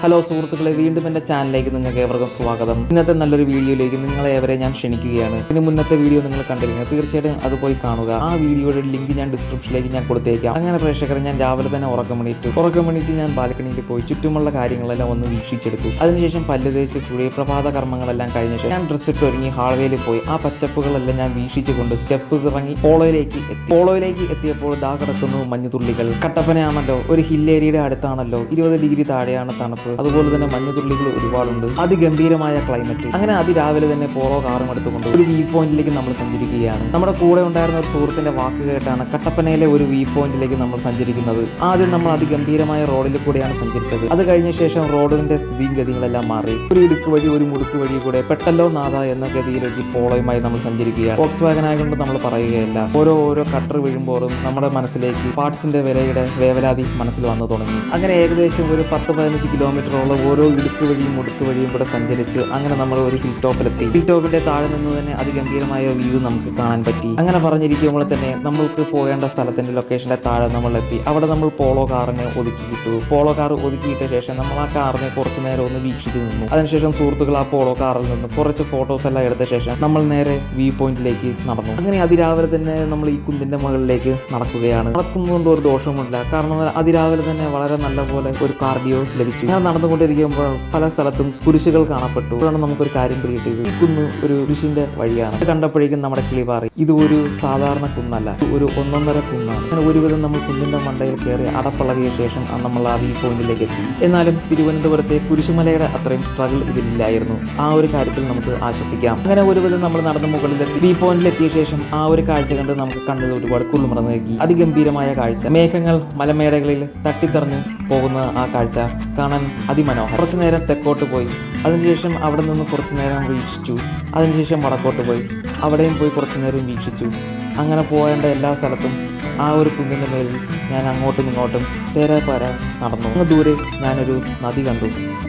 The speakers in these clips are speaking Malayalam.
ഹലോ സുഹൃത്തുക്കളെ വീണ്ടും എന്റെ ചാനലിലേക്ക് നിങ്ങൾക്ക് ഏവർക്കും സ്വാഗതം. ഇന്നത്തെ നല്ലൊരു വീഡിയോയിലേക്ക് നിങ്ങളെ ഏവരെ ഞാൻ ക്ഷണിക്കുകയാണ്. ഇതിന് മുന്നത്തെ വീഡിയോ നിങ്ങൾ കണ്ടിരിക്കുന്നത് തീർച്ചയായിട്ടും അത് പോയി കാണുക. ആ വീഡിയോയുടെ ലിങ്ക് ഞാൻ ഡിസ്ക്രിപ്ഷനിലേക്ക് ഞാൻ കൊടുത്തേക്കാം. അങ്ങനെ പ്രേക്ഷകരെ ഞാൻ രാവിലെ തന്നെ ഉറക്കം ഉറക്കമണിയിട്ട് ഉറക്കം മണിയിട്ട് ഞാൻ ബാൽക്കണിയിൽ പോയി ചുറ്റുമുള്ള കാര്യങ്ങളെല്ലാം ഒന്ന് വീക്ഷിച്ചെടുത്തു. അതിനുശേഷം പല്ല് തേച്ച് കുഴി പ്രഭാത കർമ്മങ്ങളെല്ലാം കഴിഞ്ഞ ഞാൻ ഡ്രസ്സ് ഇട്ട് ഒരുങ്ങി ഹാൾവേയിൽ പോയി. ആ പച്ചപ്പുകളെല്ലാം ഞാൻ വീക്ഷിച്ചുകൊണ്ട് സ്റ്റെപ്പ് ഇറങ്ങി പോളോയിലേക്ക് എത്തി. പോളോയിലേക്ക് എത്തിയപ്പോൾ ദാ കിടക്കുന്നു മഞ്ഞുതുള്ളികൾ. കട്ടപ്പനയാണല്ലോ ഒരു ഹില്ലേരിയുടെ അടുത്താണല്ലോ. ഇരുപത് ഡിഗ്രി താഴെയാണ് തണുപ്പ്. അതുപോലെ തന്നെ മഞ്ഞുതുള്ളികൾ ഒരുപാടുണ്ട്. അതിഗംഭീരമായ ക്ലൈമറ്റ് അങ്ങനെ അതിരാവിലെ തന്നെ പോളോ കാറും എടുത്തുകൊണ്ട് ഒരു വ്യൂ പോയിന്റിലേക്ക് നമ്മൾ സഞ്ചരിക്കുകയാണ്. നമ്മുടെ കൂടെ ഉണ്ടായിരുന്ന ഒരു സുഹൃത്തിന്റെ വാക്ക് കേട്ടാണ് കട്ടപ്പനയിലെ ഒരു വ്യൂ പോയിന്റിലേക്ക് നമ്മൾ സഞ്ചരിക്കുന്നത്. ആദ്യം നമ്മൾ അതിഗംഭീരമായ റോഡിൽ കൂടെയാണ് സഞ്ചരിച്ചത്. അത് കഴിഞ്ഞ ശേഷം റോഡിന്റെ സ്ഥിതിയും ഗതികളെല്ലാം മാറി. ഒരു ഇടുക്ക് വഴി ഒരു മുടുക്ക് വഴി കൂടെ പെട്ടല്ലോ നാഥ എന്ന ഗതിയിലേക്ക് പോളോയുമായി നമ്മൾ സഞ്ചരിക്കുകയാണ്. ബോക്സ് വാഗനായതുകൊണ്ട് നമ്മൾ പറയുകയല്ല. ഓരോ ഓരോ കട്ടർ വീഴുമ്പോഴും നമ്മുടെ മനസ്സിലേക്ക് പാർട്സിന്റെ വിലയുടെ വേവലാതി മനസ്സിൽ വന്നു തുടങ്ങി. അങ്ങനെ ഏകദേശം ഒരു പത്ത് പതിനഞ്ച് കിലോമീറ്ററോളം ഓരോ ഇടുക്ക് വഴിയും മുടുക്ക് വഴിയും കൂടെ സഞ്ചരിച്ച് അങ്ങനെ നമ്മൾ ഒരു ഹിൽ ടോപ്പിലെത്തി ഹിൽ ടോപ്പിന്റെ താഴെ നിന്ന് തന്നെ അതിഗംഭീരമായ വ്യൂ നമുക്ക് കാണാൻ പറ്റി. അങ്ങനെ പറഞ്ഞിരിക്കുമ്പോൾ തന്നെ നമ്മൾക്ക് പോകേണ്ട സ്ഥലത്തിന്റെ ലൊക്കേഷന്റെ താഴെ നമ്മൾ എത്തി. അവിടെ നമ്മൾ പോളോ കാറിനെ ഒതുക്കി കിട്ടു പോളോ കാർ ഒതുക്കിയിട്ട ശേഷം നമ്മൾ ആ കാറിനെ കുറച്ചു നേരം ഒന്ന് വീക്ഷിച്ചു നിന്നു. അതിനുശേഷം സുഹൃത്തുക്കൾ ആ പോളോ കാറിൽ നിന്ന് കുറച്ച് ഫോട്ടോസ് എല്ലാം എടുത്ത ശേഷം നമ്മൾ നേരെ വ്യൂ പോയിന്റിലേക്ക് നടന്നു. അങ്ങനെ അതിരാവിലെ തന്നെ നമ്മൾ ഈ കുന്നിന്റെ മുകളിലേക്ക് നടക്കുകയാണ്. നടക്കുന്നതുകൊണ്ട് ഒരു ദോഷവുമില്ല. കാരണം അതിരാവിലെ തന്നെ വളരെ നല്ല പോലെ ഒരു കാർഡിയോ ലഭിച്ചു. ഞാൻ നടന്നുകൊണ്ടിരിക്കുമ്പോൾ പല സ്ഥലത്തും കുരിശുകൾ കാണപ്പെട്ടു. അതാണ് നമുക്കൊരു കാര്യം പിടികിട്ടിയത് ഈ കുന്ന് ഒരു കുരിശിന്റെ വഴിയാണ്. കണ്ടപ്പോഴേക്കും നമ്മുടെ കിളിപാറി ഇത് ഒരു സാധാരണ കുന്നല്ല. ഒരു ഒന്നൊന്നര കുന്നാണ്. അങ്ങനെ ഒരുവിധം നമ്മൾ കുന്നിന്റെ മണ്ടയിൽ കയറി അടപ്പളവിയ ശേഷം നമ്മൾ ആ വ്യൂ പോയിന്റിലേക്ക് എത്തി. എന്നാലും തിരുവനന്തപുരത്തെ കുരിശുമലയുടെ അത്രയും സ്ട്രഗിൾ ഇതിലില്ലായിരുന്നു. ആ ഒരു കാര്യത്തിൽ നമുക്ക് ആശ്വസിക്കാം. അങ്ങനെ ഒരുവിധം നമ്മൾ നടന്ന മുകളിലെത്തി. വ്യൂ പോയിന്റിലെത്തിയ ശേഷം ആ ഒരു കാഴ്ച കണ്ട് നമുക്ക് കണ്ടത് ഒരുപാട് കുളിമറന്ന് നൽകി. അതിഗംഭീരമായ കാഴ്ച. മേഘങ്ങൾ മലമേടകളിൽ തട്ടിത്തറഞ്ഞ് പോകുന്ന ആ കാഴ്ച കാണാൻ അതിമനോഹരം. കുറച്ചു നേരം തെക്കോട്ട് പോയി. അതിനുശേഷം അവിടെ നിന്ന് കുറച്ചു നേരം വീക്ഷിച്ചു. അതിനുശേഷം വടക്കോട്ട് പോയി. അവിടെയും പോയി കുറച്ചു നേരം വീക്ഷിച്ചു. അങ്ങനെ പോകേണ്ട എല്ലാ സ്ഥലത്തും ആ ഒരു കുന്നിന്റെ മേലിൽ ഞാൻ അങ്ങോട്ടും ഇങ്ങോട്ടും തേരാപ്പാര നടന്നു. അങ്ങ് ദൂരെ ഞാനൊരു നദി കണ്ടു.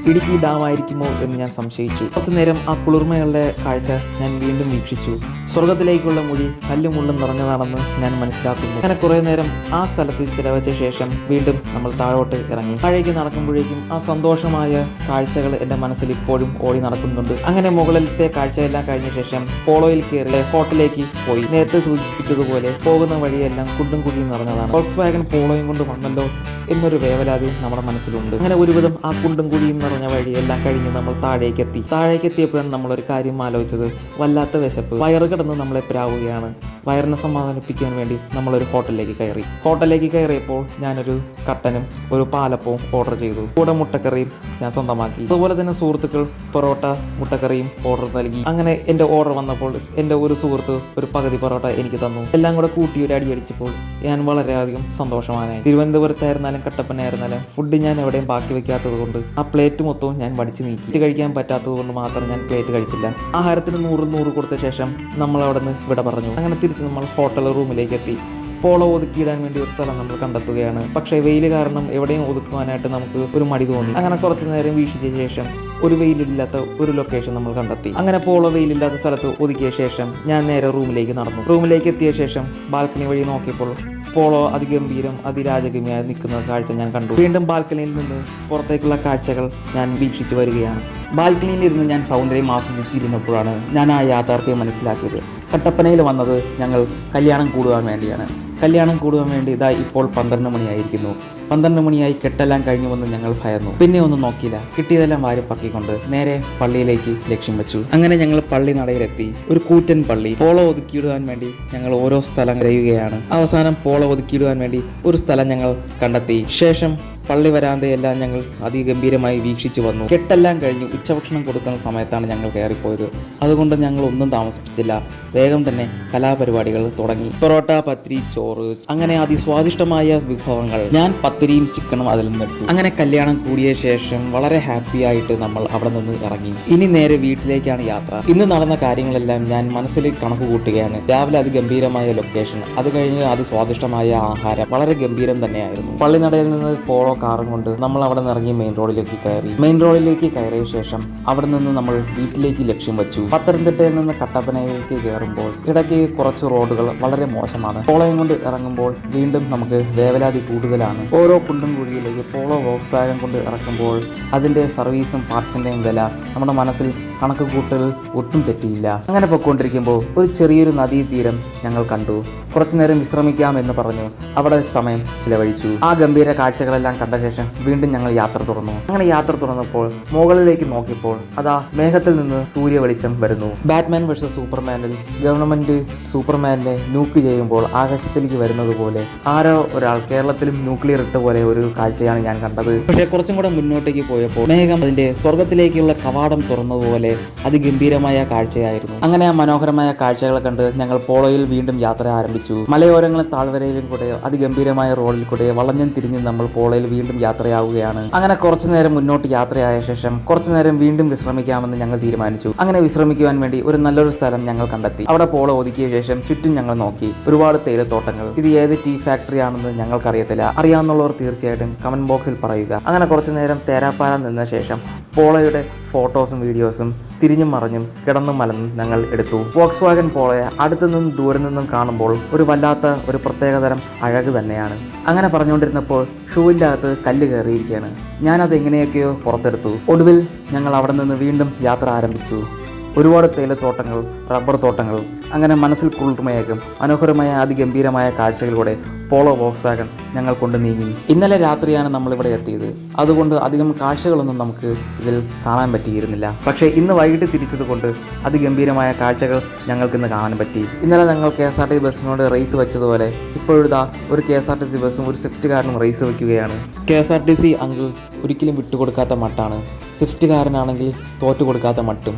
ഇടുക്കി ഡാം ആയിരിക്കുമോ എന്ന് ഞാൻ സംശയിച്ചു. കുറച്ചു നേരം ആ കുളിർമകളുടെ കാഴ്ച ഞാൻ വീണ്ടും വീക്ഷിച്ചു. സ്വർഗത്തിലേക്കുള്ള മൊഴി കല്ലും മുള്ളും നിറഞ്ഞതാണെന്ന് ഞാൻ മനസ്സിലാക്കുന്നു. അങ്ങനെ കുറേ നേരം ആ സ്ഥലത്ത് ചിലവച്ച ശേഷം വീണ്ടും നമ്മൾ താഴോട്ട് ഇറങ്ങി. താഴേക്ക് നടക്കുമ്പോഴേക്കും ആ സന്തോഷമായ കാഴ്ചകൾ എന്റെ മനസ്സിൽ ഇപ്പോഴും ഓടി നടക്കുന്നുണ്ട്. അങ്ങനെ മുകളിലത്തെ കാഴ്ചയെല്ലാം കഴിഞ്ഞ ശേഷം പോളോയിൽ കയറി ഹോട്ടലിലേക്ക് പോയി. നേരത്തെ സൂചിപ്പിച്ചതുപോലെ പോകുന്ന വഴിയെല്ലാം കുണ്ടും കുഴിയും നിറഞ്ഞതാണ് ഫോക്സ് വാഗൻ പോളോയും കൊണ്ട് വന്നല്ലോ എന്നൊരു വേവലാതി നമ്മുടെ മനസ്സിലുണ്ട്. അങ്ങനെ ഒരുവിധം ആ കുണ്ടും കുഴിയും നിറഞ്ഞ വഴി എല്ലാം കഴിഞ്ഞ് നമ്മൾ താഴേക്ക് എത്തി താഴേക്ക് എത്തിയപ്പോഴാണ് നമ്മളൊരു കാര്യം ആലോചിച്ചത്. വല്ലാത്ത വിശപ്പ്. വയറ് കിടന്ന് നമ്മളെ പ്രാവുകയാണ്. വയറിനെ സമാധാനിപ്പിക്കാൻ വേണ്ടി നമ്മളൊരു ഹോട്ടലിലേക്ക് കയറി. ഹോട്ടലിലേക്ക് കയറിയപ്പോൾ ഞാനൊരു കട്ടനും ഒരു പാലപ്പവും ഓർഡർ ചെയ്തു. കൂടെ മുട്ടക്കറിയും ഞാൻ സ്വന്തമാക്കി. അതുപോലെ തന്നെ സുഹൃത്തുക്കൾ പൊറോട്ട മുട്ടക്കറിയും ഓർഡർ നൽകി. അങ്ങനെ എന്റെ ഓർഡർ വന്നപ്പോൾ എന്റെ ഒരു സുഹൃത്ത് ഒരു പകുതി പൊറോട്ട എനിക്ക് തന്നു. എല്ലാം കൂടെ കൂട്ടി ഒരു അടി അടിച്ചപ്പോൾ ഞാൻ വളരെയധികം സന്തോഷവാനായി. തിരുവനന്തപുരത്തായിരുന്നാലും കട്ടപ്പനയായിരുന്നാലും ഫുഡ് ഞാൻ എവിടെയും ബാക്കി വെക്കാത്തത് കൊണ്ട് ആ പ്ലേറ്റ് മൊത്തവും ഞാൻ വടിച്ചു നീക്കി. കഴിക്കാൻ പറ്റാത്തത് കൊണ്ട് മാത്രം ഞാൻ പ്ലേറ്റ് കഴിച്ചില്ല. ആഹാരത്തിന് നൂറ് നൂറ് കൊടുത്ത ശേഷം നമ്മൾ അവിടെ നിന്ന് വിട പറഞ്ഞു. അങ്ങനെ തിരിച്ച് നമ്മൾ ഹോട്ടൽ റൂമിലേക്ക് എത്തി പോളോ ഒതുക്കിയിടാൻ വേണ്ടി ഒരു സ്ഥലം നമ്മൾ കണ്ടെത്തുകയാണ്. പക്ഷേ വെയിൽ കാരണം എവിടെയും ഒതുക്കുവാനായിട്ട് നമുക്ക് ഒരു മടി തോന്നി. അങ്ങനെ കുറച്ച് നേരം വീക്ഷിച്ച ശേഷം ഒരു വെയിലില്ലാത്ത ഒരു ലൊക്കേഷൻ നമ്മൾ കണ്ടെത്തി. അങ്ങനെ പോളോ വെയിലില്ലാത്ത സ്ഥലത്ത് ഒതുക്കിയ ശേഷം ഞാൻ നേരെ റൂമിലേക്ക് നടന്നു. റൂമിലേക്ക് എത്തിയ ശേഷം ബാൽക്കണി വഴി നോക്കിയപ്പോൾ പോളോ അതിഗംഭീരം അതിരാജകീയമായി നിൽക്കുന്ന കാഴ്ച ഞാൻ കണ്ടു. വീണ്ടും ബാൽക്കണിയിൽ നിന്ന് പുറത്തേക്കുള്ള കാഴ്ചകൾ ഞാൻ വീക്ഷിച്ചു വരികയാണ്. ബാൽക്കണിയിലിരുന്ന് ഞാൻ സൗന്ദര്യം ആസ്വദിച്ചിരുന്നപ്പോഴാണ് ഞാൻ ആ യാഥാർത്ഥ്യം മനസ്സിലാക്കിയത്. കട്ടപ്പനയിൽ വന്നത് ഞങ്ങൾ കല്യാണം കൂടുവാൻ വേണ്ടിയാണ്. കല്യാണം കൂടുവാൻ വേണ്ടി ഇതാ ഇപ്പോൾ പന്ത്രണ്ട് മണിയായിരിക്കുന്നു. പന്ത്രണ്ട് മണിയായി കെട്ടെല്ലാം കഴിഞ്ഞു വന്ന് ഞങ്ങൾ ഭയന്നു. പിന്നെ ഒന്നും നോക്കിയില്ല. കിട്ടിയതെല്ലാം വാരി പറക്കിക്കൊണ്ട് നേരെ പള്ളിയിലേക്ക് ലക്ഷ്യം വെച്ചു. അങ്ങനെ ഞങ്ങൾ പള്ളി നടയിലെത്തി. ഒരു കൂറ്റൻ പള്ളി. പോള ഒതുക്കിയിടുവാൻ വേണ്ടി ഞങ്ങൾ ഓരോ സ്ഥലം കഴിയുകയാണ് അവസാനം പോള ഒതുക്കിയിടുവാൻ വേണ്ടി ഒരു സ്ഥലം ഞങ്ങൾ കണ്ടെത്തി. ശേഷം പള്ളി വരാന്തയെല്ലാം ഞങ്ങൾ അതിഗംഭീരമായി വീക്ഷിച്ചു വന്നു. കെട്ടെല്ലാം കഴിഞ്ഞ് ഉച്ചഭക്ഷണം കൊടുക്കുന്ന സമയത്താണ് ഞങ്ങൾ കയറിപ്പോയത്. അതുകൊണ്ട് ഞങ്ങൾ ഒന്നും താമസിപ്പിച്ചില്ല. വേഗം തന്നെ കലാപരിപാടികൾ തുടങ്ങി. പൊറോട്ട പത്തിരി ചോറ് അങ്ങനെ അതിസ്വാദിഷ്ടമായ വിഭവങ്ങൾ ഞാൻ പത്തിരിയും ചിക്കനും അതിൽ നിന്ന് എടുത്തു അങ്ങനെ കല്യാണം കൂടിയ ശേഷം വളരെ ഹാപ്പി ആയിട്ട് നമ്മൾ അവിടെ നിന്ന് ഇറങ്ങി. ഇനി നേരെ വീട്ടിലേക്കാണ് യാത്ര. ഇന്ന് നടന്ന കാര്യങ്ങളെല്ലാം ഞാൻ മനസ്സിൽ കണക്ക് കൂട്ടുകയാണ്. രാവിലെ അതിഗംഭീരമായ ലൊക്കേഷൻ അത് കഴിഞ്ഞ് അതിസ്വാദിഷ്ടമായ ആഹാരം. വളരെ ഗംഭീരം തന്നെയായിരുന്നു. പള്ളിനടയിൽ നിന്ന് പോളോ കാറും കൊണ്ട് നമ്മൾ അവിടെ നിന്ന് ഇറങ്ങി മെയിൻ റോഡിലേക്ക് കയറി. മെയിൻ റോഡിലേക്ക് കയറിയ ശേഷം അവിടെ നിന്ന് നമ്മൾ വീട്ടിലേക്ക് ലക്ഷ്യം വെച്ചു. പത്തനംതിട്ടയിൽ നിന്ന് കട്ടപ്പനയിലേക്ക് കയറുമ്പോൾ ഇടയ്ക്ക് കുറച്ച് റോഡുകൾ വളരെ മോശമാണ്. പോളയം കൊണ്ട് ഇറങ്ങുമ്പോൾ വീണ്ടും നമുക്ക് വേവലാതി കൂടുതലാണ്. ഓരോ കുണ്ടും കുഴിയിലേക്ക് പോളോ വോക്സ് കൊണ്ട് ഇറക്കുമ്പോൾ അതിന്റെ സർവീസും പാർട്സിന്റെയും വില നമ്മുടെ മനസ്സിൽ കണക്ക് കൂട്ടൽ ഒട്ടും തെറ്റിയില്ല. അങ്ങനെ പൊയ്ക്കൊണ്ടിരിക്കുമ്പോൾ ഒരു ചെറിയൊരു നദീതീരം ഞങ്ങൾ കണ്ടു. കുറച്ചുനേരം വിശ്രമിക്കാം എന്ന് പറഞ്ഞു. അവിടെ സമയം ചിലവഴിച്ചു. ആ ഗംഭീര കാഴ്ചകളെല്ലാം കണ്ട ശേഷം വീണ്ടും ഞങ്ങൾ യാത്ര തുറന്നു. അങ്ങനെ യാത്ര തുറന്നപ്പോൾ മുകളിലേക്ക് നോക്കിയപ്പോൾ അതാ മേഘത്തിൽ നിന്ന് സൂര്യ വെളിച്ചം വരുന്നു. ബാറ്റ്മാൻ വേഴ്സസ് സൂപ്പർമാനിൽ ഗവൺമെന്റ് സൂപ്പർമാനിനെ നൂക്ക് ചെയ്യുമ്പോൾ ആകാശത്തിലേക്ക് വരുന്നത് പോലെ ആരോ ഒരാൾ കേരളത്തിലും ന്യൂക്ലിയർ ഇട്ട പോലെ ഒരു കാഴ്ചയാണ് ഞാൻ കണ്ടത്. പക്ഷേ കുറച്ചും കൂടെ മുന്നോട്ടേക്ക് പോയപ്പോൾ മേഘം അതിന്റെ സ്വർഗത്തിലേക്കുള്ള കവാടം തുറന്നതുപോലെ അതിഗംഭീരമായ കാഴ്ചയായിരുന്നു. അങ്ങനെ ആ മനോഹരമായ കാഴ്ചകൾ കണ്ട് ഞങ്ങൾ പോളോയിൽ വീണ്ടും യാത്ര ആരംഭിച്ചു. മലയോരങ്ങളും താഴ്വരയിലും കൂടെ അതിഗംഭീരമായ റോഡിൽ കൂടെ വളഞ്ഞും തിരിഞ്ഞും നമ്മൾ പോളോയിൽ വീണ്ടും യാത്രയാവുകയാണ്. അങ്ങനെ കുറച്ചു നേരം മുന്നോട്ട് യാത്രയായ ശേഷം കുറച്ചു നേരം വീണ്ടും വിശ്രമിക്കാമെന്ന് ഞങ്ങൾ തീരുമാനിച്ചു. അങ്ങനെ വിശ്രമിക്കുവാൻ വേണ്ടി ഒരു നല്ലൊരു സ്ഥലം ഞങ്ങൾ കണ്ടെത്തി. അവിടെ പോളോ ഒതുക്കിയ ശേഷം ചുറ്റും ഞങ്ങൾ നോക്കി. ഒരുപാട് തേയിലത്തോട്ടങ്ങൾ. ഇത് ഏത് ടീ ഫാക്ടറി ആണെന്ന് ഞങ്ങൾക്കറിയത്തില്ല. അറിയാവുന്നവർ തീർച്ചയായിട്ടും കമന്റ് ബോക്സിൽ പറയുക. അങ്ങനെ കുറച്ചു നേരം തേരാപ്പാറ നിന്ന ശേഷം പോളോയുടെ ഫോട്ടോസും വീഡിയോസും തിരിഞ്ഞും മറിഞ്ഞും കിടന്നും മലന്നും ഞങ്ങൾ എടുത്തു. വോക്സ് വാഗൻ പോളയെ അടുത്തു നിന്നും ദൂരെ നിന്നും കാണുമ്പോൾ ഒരു വല്ലാത്ത ഒരു പ്രത്യേകതരം അഴക് തന്നെയാണ്. അങ്ങനെ പറഞ്ഞുകൊണ്ടിരുന്നപ്പോൾ ഷൂവിന്റെ അകത്ത് കല്ല് കയറിയിരിക്കുകയാണ്. ഞാനത് എങ്ങനെയൊക്കെയോ പുറത്തെടുത്തു. ഒടുവിൽ ഞങ്ങൾ അവിടെ നിന്ന് വീണ്ടും യാത്ര ആരംഭിച്ചു. ഒരുപാട് തേയിലത്തോട്ടങ്ങൾ റബ്ബർ തോട്ടങ്ങൾ അങ്ങനെ മനസ്സിൽ കുളിർമയേക്കും മനോഹരമായ അതിഗംഭീരമായ കാഴ്ചകളിലൂടെ പോളോ വോക്സ് വാഗൺ ഞങ്ങൾ കൊണ്ട് നീങ്ങി. ഇന്നലെ രാത്രിയാണ് നമ്മളിവിടെ എത്തിയത്. അതുകൊണ്ട് അധികം കാഴ്ചകളൊന്നും നമുക്ക് ഇതിൽ കാണാൻ പറ്റിയിരുന്നില്ല. പക്ഷേ ഇന്ന് വൈകിട്ട് തിരിച്ചതുകൊണ്ട് അതിഗംഭീരമായ കാഴ്ചകൾ ഞങ്ങൾക്കിന്ന് കാണാൻ പറ്റി. ഇന്നലെ ഞങ്ങൾ കെ എസ് ആർ ടി ബസ്സിനോട് റേസ് വെച്ചതുപോലെ ഇപ്പോഴിതാ ഒരു K S R T C ബസ്സും ഒരു സ്വിഫ്റ്റുകാരനും റേസ് വയ്ക്കുകയാണ് K S R T C uncle ഒരിക്കലും വിട്ടുകൊടുക്കാത്ത മട്ടാണ്. സ്വിഫ്റ്റുകാരനാണെങ്കിൽ തോറ്റു കൊടുക്കാത്ത മട്ടും.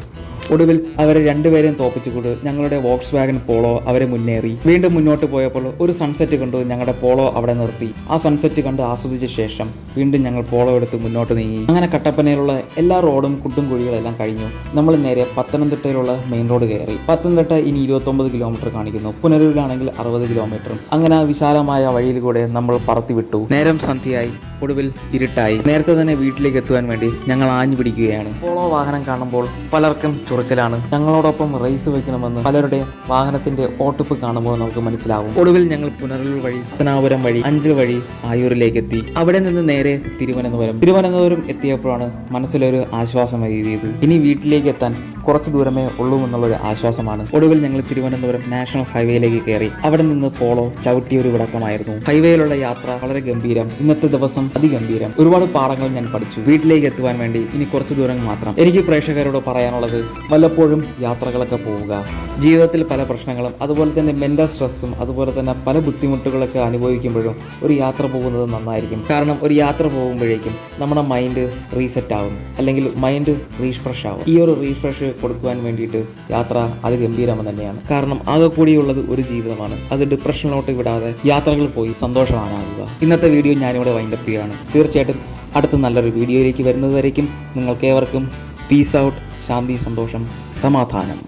ഒടുവിൽ അവരെ രണ്ടുപേരെയും തോപ്പിച്ചുകൊണ്ട് ഞങ്ങളുടെ വോക്സ് വാഗൻ പോളോ അവരെ മുന്നേറി. വീണ്ടും മുന്നോട്ട് പോയപ്പോൾ ഒരു സൺസെറ്റ് കണ്ടു ഞങ്ങളുടെ പോളോ അവിടെ നിർത്തി. ആ സൺസെറ്റ് കണ്ട് ആസ്വദിച്ച ശേഷം വീണ്ടും ഞങ്ങൾ പോളോ എടുത്ത് മുന്നോട്ട് നീങ്ങി. അങ്ങനെ കട്ടപ്പനയിലുള്ള എല്ലാ റോഡും കുട്ടും കുഴികളെല്ലാം കഴിഞ്ഞു. നമ്മൾ നേരെ പത്തനംതിട്ടയിലുള്ള മെയിൻ റോഡ് കയറി. പത്തനംതിട്ട ഇനി ഇരുപത്തൊമ്പത് കിലോമീറ്റർ കാണിക്കുന്നു. പുനരൂരിലാണെങ്കിൽ അറുപത് കിലോമീറ്ററും അങ്ങനെ വിശാലമായ വഴിയിൽ കൂടെ നമ്മൾ പറത്തി വിട്ടു. നേരം സന്ധ്യയായി. ഒടുവിൽ ഇരുട്ടായി. നേരത്തെ തന്നെ വീട്ടിലേക്ക് എത്തുവാൻ വേണ്ടി ഞങ്ങൾ ആഞ്ഞു പിടിക്കുകയാണ്. പോളോ വാഹനം കാണുമ്പോൾ പലർക്കും ചൊറിച്ചിലാണ് ഞങ്ങളോടൊപ്പം റേസ് വെക്കണമെന്ന് പലരുടെ വാഹനത്തിന്റെ ഓട്ടുപ്പ് കാണുമ്പോൾ നമുക്ക് മനസ്സിലാവും. ഒടുവിൽ ഞങ്ങൾ പുനരൂർ വഴി പത്തനാപുരം വഴി അഞ്ച് വഴി ആയൂരിലേക്ക് എത്തി അവിടെ നിന്ന് നേരെ തിരുവനന്തപുരം. തിരുവനന്തപുരം എത്തിയപ്പോഴാണ് മനസ്സിലൊരു ആശ്വാസം എഴുതിയത്. ഇനി വീട്ടിലേക്ക് എത്താൻ കുറച്ച് ദൂരമേ ഉള്ളൂ എന്നുള്ളൊരു ആശ്വാസമാണ്. ഒടുവിൽ ഞങ്ങൾ തിരുവനന്തപുരം നാഷണൽ ഹൈവേയിലേക്ക് കയറി. അവിടെ നിന്ന് പോളോ ചവിട്ടിയ ഒരു വിടക്കമായിരുന്നു ഹൈവേയിലുള്ള യാത്ര വളരെ ഗംഭീരം. ഇന്നത്തെ ദിവസം അതിഗംഭീരം. ഒരുപാട് പാഠങ്ങൾ ഞാൻ പഠിച്ചു. വീട്ടിലേക്ക് എത്തുവാൻ വേണ്ടി ഇനി കുറച്ച് ദൂരം മാത്രം. എനിക്ക് പ്രേക്ഷകരോട് പറയാനുള്ളത് വല്ലപ്പോഴും യാത്രകളൊക്കെ പോവുക. ജീവിതത്തിൽ പല പ്രശ്നങ്ങളും അതുപോലെ തന്നെ മെന്റൽ സ്ട്രെസ്സും അതുപോലെ തന്നെ പല ബുദ്ധിമുട്ടുകളൊക്കെ അനുഭവിക്കുമ്പോഴും ഒരു യാത്ര പോകുന്നത് നന്നായിരിക്കും. കാരണം ഒരു യാത്ര പോകുമ്പോഴേക്കും നമ്മുടെ മൈൻഡ് റീസെറ്റ് ആവും. അല്ലെങ്കിൽ മൈൻഡ് റീഫ്രഷ് ആവും. ഈ ഒരു റീഫ്രഷ് കൊടുക്കുവാൻ വേണ്ടിയിട്ട് യാത്ര അത് ഗംഭീരം തന്നെയാണ്. കാരണം ആകെ കൂടിയുള്ളത് ഒരു ജീവിതമാണ്. അത് ഡിപ്രഷനിലോട്ട് വിടാതെ യാത്രകൾ പോയി സന്തോഷവാനാകുക. ഇന്നത്തെ വീഡിയോ ഞാനിവിടെ വൈൻഡപ്പ് ചെയ്യുകയാണ്. തീർച്ചയായിട്ടും അടുത്ത നല്ലൊരു വീഡിയോയിലേക്ക് വരുന്നതുവരേക്കും നിങ്ങൾക്കേവർക്കും പീസ് ഔട്ട് ശാന്തി സന്തോഷം സമാധാനം.